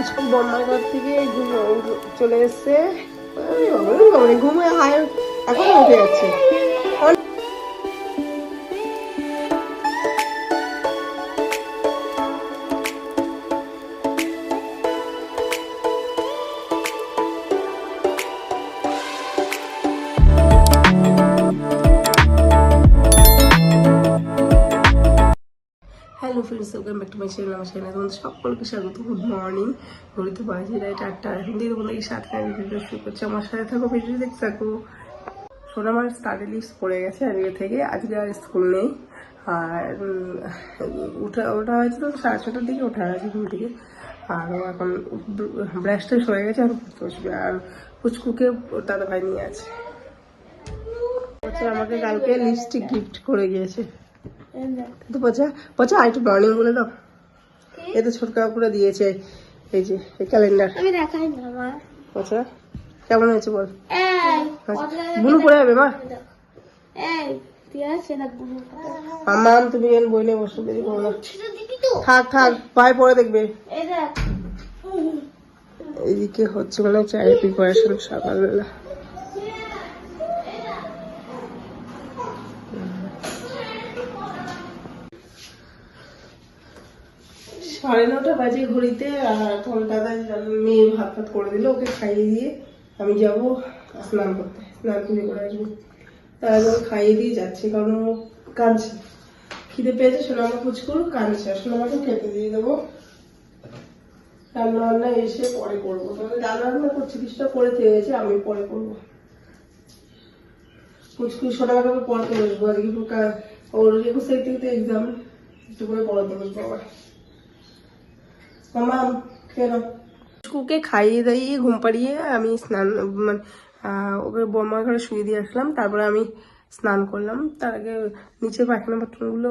পুচকু বম্মার ঘর থেকে ঘুম চলে এসছে। ঘুমে হায় এখনও উঠে যাচ্ছে। Friends welcome back to my channel আমার চ্যানেল তোমাদের সকলকে স্বাগত। গুড মর্নিং ঘড়িতে বাজে রাইট আটটা এখন দিয়ে তোমাদের সাথে আমি ভিডিও শুরু করছি। আমার সাথে থাকো ভিডিও দেখতে থাকো। শোনো আমার স্টাডি লিস্ট পড়ে গেছে আজকে থেকে, আজকে আর স্কুল নেই। আর উঠা, ওঠা হয়েছে তো সাড়ে ছটার দিকে, ওঠা হয়েছে ঘুম থেকে। আর এখন ব্রাশ ট্রাশ হয়ে গেছে আর বসবে। আর পুচকুকে দাদা ভাই নিয়ে আছে। আমাকে কালকে লিপস্টিক গিফট করে গিয়েছে তো পচা পচা আর একটু মর্নিং বলে দাও। এ তো ছোট কাকুরা দিয়েছে এই যে এই ক্যালেন্ডার আমি দেখাই না মা। পচা কেমন হয়েছে বল? বুনু পড়ে যাবে মা। মাম তুমি এন বই নিয়ে বসে দেরি করো না। থাক থাক ভাই পরে দেখবে। এইদিকে হচ্ছে মানে চায়ের প্রিপারেশন সকালবেলা। সাড়ে নটা বাজে ঘড়িতে, আর দাদা মেয়ে ভাত ভাত করে দিল, ওকে খাইয়ে দিয়ে আমি যাব স্নান করতে, স্নান করে করে আসব। তার আগে খাইয়ে দিয়ে যাচ্ছি, কারণ ও কাঁদছে। খিদে পেয়েছে সোনামা পুচকুর কাঁদছে। আর সোনামাকে খেতে দিয়ে দেবো। রান্না বান্না এসে পরে করব। তবে রান্না বান্না করছি, কিছুটা করে থেয়েছে আমি পরে করব। পুচকুই সোনামাকে পড়াতে বসবো আজকে ওর একুশ তারিখ থেকে তো এক্সাম একটু করে পড়াতে বসবো আবার মামা পুচকুকে খাইয়ে দাইয়ে ঘুম পাড়িয়ে আমি স্নান মানে ওকে বর্মার ঘরে শুয়ে দিয়ে আসলাম। তারপরে আমি স্নান করলাম। তার আগে নিচে পায়খানা বাথরুমগুলো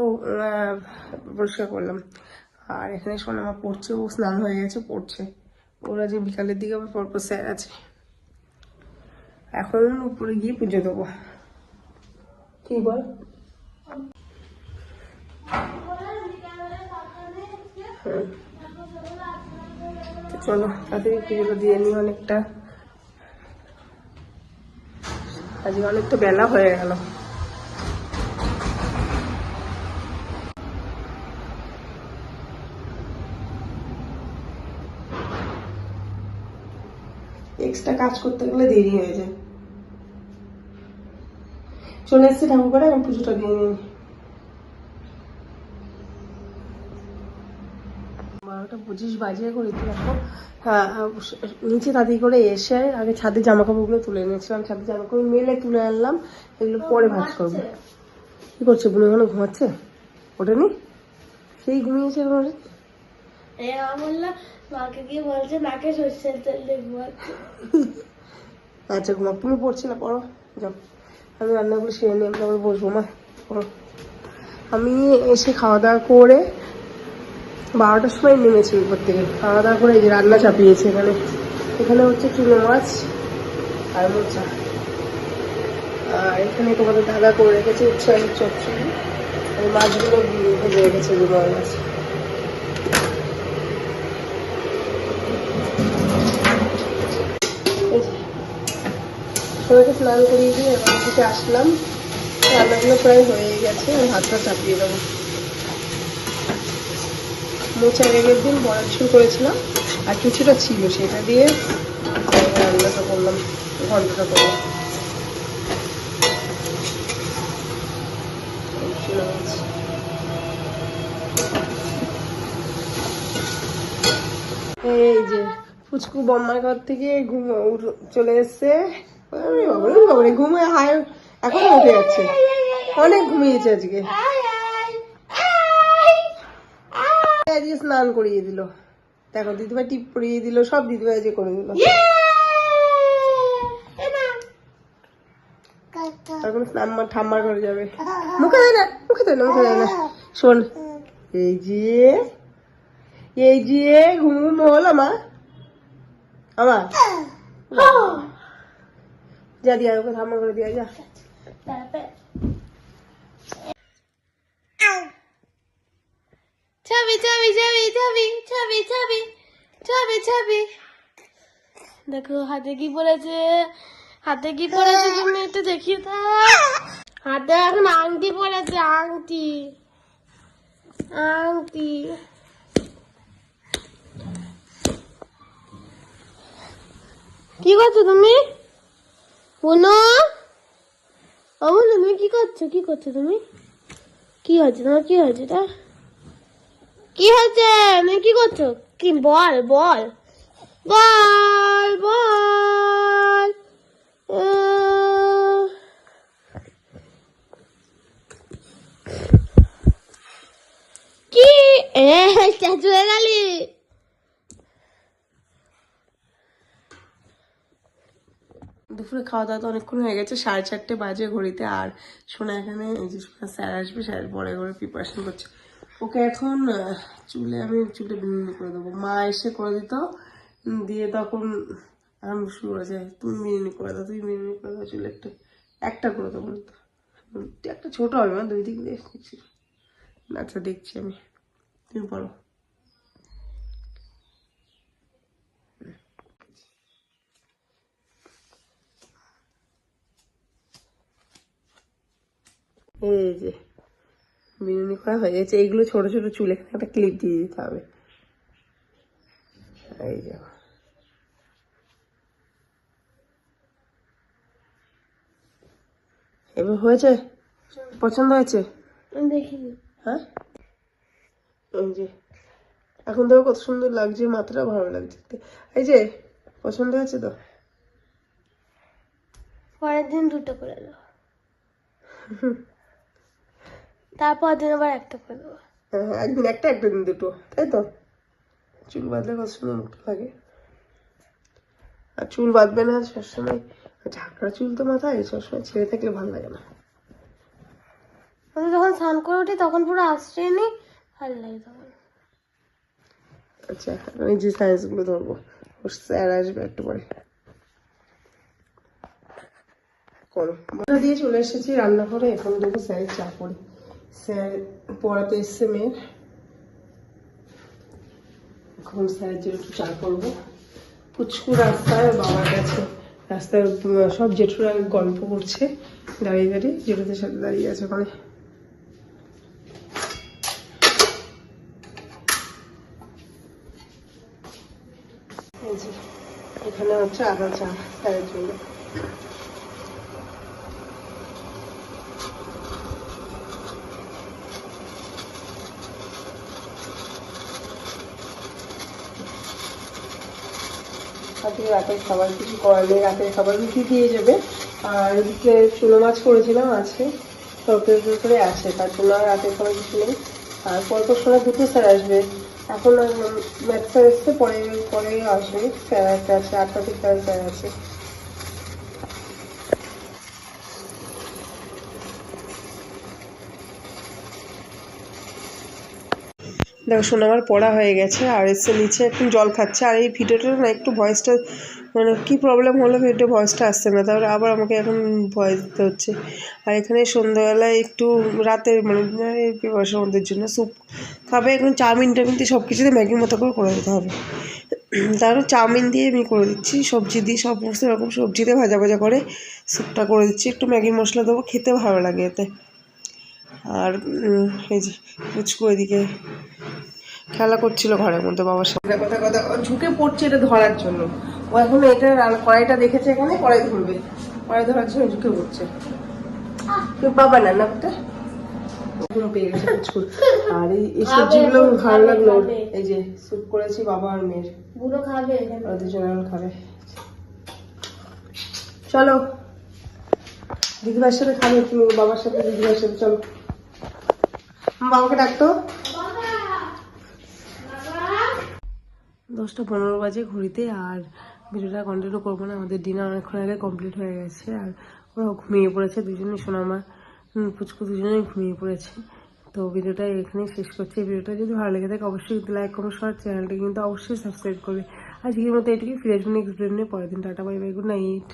পরিষ্কার করলাম। আর এখানে সোনামা পড়ছে ও স্নান হয়ে গেছে পড়ছে। ওরা যে বিকালের দিকে আবার পরপর স্যার আছে। এখন উপরে গিয়ে পুজো দেবো। কি বল? হুম। চলো, তাড়াতাড়ি পুজোটা দিয়ে নিই অনেকটা। আজকে অনেকটা বেলা হয়ে গেল। এক্সট্রা কাজ করতে গেলে দেরি হয়ে যায়। চলে এসছে ঠাকুর করে আমি পুজোটা দিয়ে নিই। বারোটা পঁচিশ বাজে করে দেখো হ্যাঁ নিচে তাড়াতাড়ি করে এসে আগে ছাদে জামা কাপড়গুলো তুলে এনেছিলাম। ছাদে জামা কাপড় মেলে তুলে আনলাম। এগুলো পরে ভাজ করব। কি করছে বুনো এখনও ঘুমাচ্ছে? ওটা ওঠেনি? সেই ঘুমিয়েছে এখন ওঠেনি? এই মা বলল মাকে গিয়ে বলছে নাকে সর্ষের তেল দেখব আচ্ছা ঘুমা তুমি পড়ছি না পড়ো। যাও। আমি রান্নাগুলো সেরে নিয়ে তারপরে বসবো মা। পড়ো। আমি এসে খাওয়া দাওয়া করে বারোটার সময় নেমেছি উপর থেকে। খাওয়া দাওয়া করে যে রান্না চাপিয়েছে এখানে। এখানে হচ্ছে চুনো মাছ আর মোচা। আর এখানে তোমাদের দাদা করে রেখেছে উচ্ছাসের চচ্চড়ি। আর মাছগুলো ভেজে রেখেছে গুলো মাছ। সবাইকে স্নান করিয়ে দিয়ে এবার থেকে আসলাম। রান্নাগুলো প্রায় হয়ে গেছে, আমি ভাতটা চাপিয়ে দেবো। মোচা রেগের দিন বড়া শুরু করেছিলাম, আর কিছুটা ছিল সেটা দিয়ে রান্নাটা করলাম ঘন্টাটা করলাম এই যে ফুচকু বম্মার ঘর থেকে চলে এসছে। ঘুমে হায়, এখনও উঠে যাচ্ছে। অনেক ঘুমিয়েছে আজকে। আজকে স্নান করিয়ে দিল। দেখো দিদিভাই টিপ পরিয়ে দিল সব দিদিভাই আজকে করে দিল। এখন স্নান মা- ঠাম্মার ঘরে যাবে। মুখে দেয় না মুখে দেয় না মুখে দেয় না। শোন এই যে এই যে ঘুম হলো মা আমার। যা দিয়া ওকে ঠাম্মার ঘরে দিয়া যা। chubby, chubby, chubby, chubby, chubby, chubby, chubby, chubby. দেখো হাতে কি পড়েছে? হাতে কি পড়েছে? তুমি একটু দেখি তো হাতে এখন আংটি পড়েছে আংটি। আংটি। কি করছ তুমি? বুনো? ও তুমি কি করছ? কি করছ তুমি? কি হয়েছে? তোমার কি হয়েছে? এটা? কি হয়েছে? তুমি কি করছ? কি, বল বল। বল বল। কি? এ গেলি। দুপুরে খাওয়া দাওয়া তো অনেকক্ষণ হয়ে গেছে, সাড়ে চারটে বাজে ঘড়িতে, আর শোনা এখানে স্যার আসবে, স্যার পরে করে প্রিপারেশন করছে। ওকে এখন চুলে আমি চুলে করে দেবো। মা এসে করে দিত দিয়ে তখন আমি শুরু যাই তুমি বিনুনি করে দাও, তুমি বিনুনি করে দাও, চুলে একটা একটা করে দেবো। একটা ছোট হবে না দুই দিক দেখছি। আচ্ছা দেখছি আমি। তুমি বলো এই যে। বিনুনি করা হয়ে গেছে। এইগুলো ছোট ছোট চুল এখানে একটা ক্লিপ দিয়ে দিতে হবে। এই যে। এবার হয়েছে? পছন্দ হয়েছে? দেখিনি। হ্যাঁ? এই যে। এখন দেখো কত সুন্দর লাগছে মাথাটা ভালো লাগছে এই যে পছন্দ হয়েছে তো? পরের দিন দুটো করে দেবো তারপর দিন আবার একটা করে দেবো। হ্যাঁ একদিন একটা একটা দিন দুটো। তাই তো? চুল বাঁধলে কত সুন্দর মুখটা লাগে। আর চুল বাঁধবে না সবসময় ঝাঁকড়া চুল তো মাথায় সবসময় ছেড়ে থাকলে ভালো লাগে না। আমি যখন স্নান করে উঠি তখন পুরো আসছে নি ভালো লাগে তখন। আচ্ছা এই যে সাইজগুলো ধরবো ওর স্যার আসবে একটু পরে। করো। দিয়ে চলে এসেছি রান্নাঘরে এখন দেখো স্যারের চা করি। স্যার পড়াতে এসছে মেয়ের। এখন স্যারের জন্য একটু চা করব। পুচকু রাস্তায় বাবার কাছে। রাস্তায় উম, সব জেঠুরা গল্প করছে। দাঁড়িয়ে দাঁড়িয়ে। জেঠুদের সাথে দাঁড়িয়ে আছে ওখানে। এখানে হচ্ছে আদা চা স্যারের জন্য। আজকে রাতের খাবার কিছু করলে রাতে রাতের খাবার রুটি দিয়ে যাবে আর এদিকে চুলো মাছ করেছিলাম আছে তরকারি করে আসে তার জন্য আর রাতের খাবার কিছু নেই। আর পরপর সময় দুটো স্যার আসবে। এখন ম্যাথ স্যার এসছে, পরে পরে আসবে। স্যার একটা আছে, আটটা থেকে স্যার আছে। দেখো শোনো আমার পড়া হয়ে গেছে, আর এসে নিচে একটু জল খাচ্ছে, আর এই ভিডিওটা না একটু ভয়েসটা মানে কি প্রবলেম হলো ভিডিও ভয়েসটা আসছে না, তারপরে আবার আমাকে এখন ভয়েস দিতে হচ্ছে। আর এখানে সন্ধ্যাবেলায় একটু রাতের মানে প্রিপারেশন ওদের জন্য স্যুপ খাবে, এখন চাউমিন টাউমিন দিয়ে সব কিছুতে ম্যাগির মতো করে করে দিতে হবে। তাহলে চাউমিন দিয়ে আমি করে দিচ্ছি, সবজি দিয়ে সমস্ত রকম সবজি দিয়ে ভাজা ভাজা করে স্যুপটা করে দিচ্ছি, একটু ম্যাগি মশলা দেবো, খেতে ভালো লাগে এতে। আর এই যে পুচকু এদিকে খেলা করছিল ঘরের মধ্যে বাবার সাথে। কথা কথা ঝুঁকে পড়ছে এটা ধরার জন্য। ও এখন এটা কড়াইটা দেখেছে এখানে কড়াই ধরবে। কড়াই ধরার জন্য ঝুঁকে পড়ছে। কেউ বাবা না না ওটা? পেয়ে গেছে পুচকু আর এই এই সবজিগুলো ভালো লাগল। এই যে স্যুপ করেছি বাবা আর মেয়ের। বুড়ো খাবে ওরা দুজন খাবে। চলো। দিদিভাইয়ের সাথে খাবে তুমি বাবার সাথে দিদিভাইয়ের সাথে চলো। বাবাকে ডাকতো? দশটা পনেরো বাজে ঘড়িতে, আর ভিডিওটা কন্টিনিউ করব না, আমাদের ডিনার অনেকক্ষণ আগে কমপ্লিট হয়ে গেছে, আর ওরা ঘুমিয়ে পড়েছে, দুজনেই সোনামা পুচকু দুজনেই ঘুমিয়ে পড়েছে। তো ভিডিওটা এখানেই শেষ করছি। এই ভিডিওটা যদি ভালো লেগে থাকে, অবশ্যই লাইক কমেন্ট করার চ্যানেলটি কিন্তু অবশ্যই সাবস্ক্রাইব করবে। আজকের মতো এটুকুই। ফিরে আসবেন নেক্সট ভিডিও নিয়ে। পরের দিন tata bye bye good night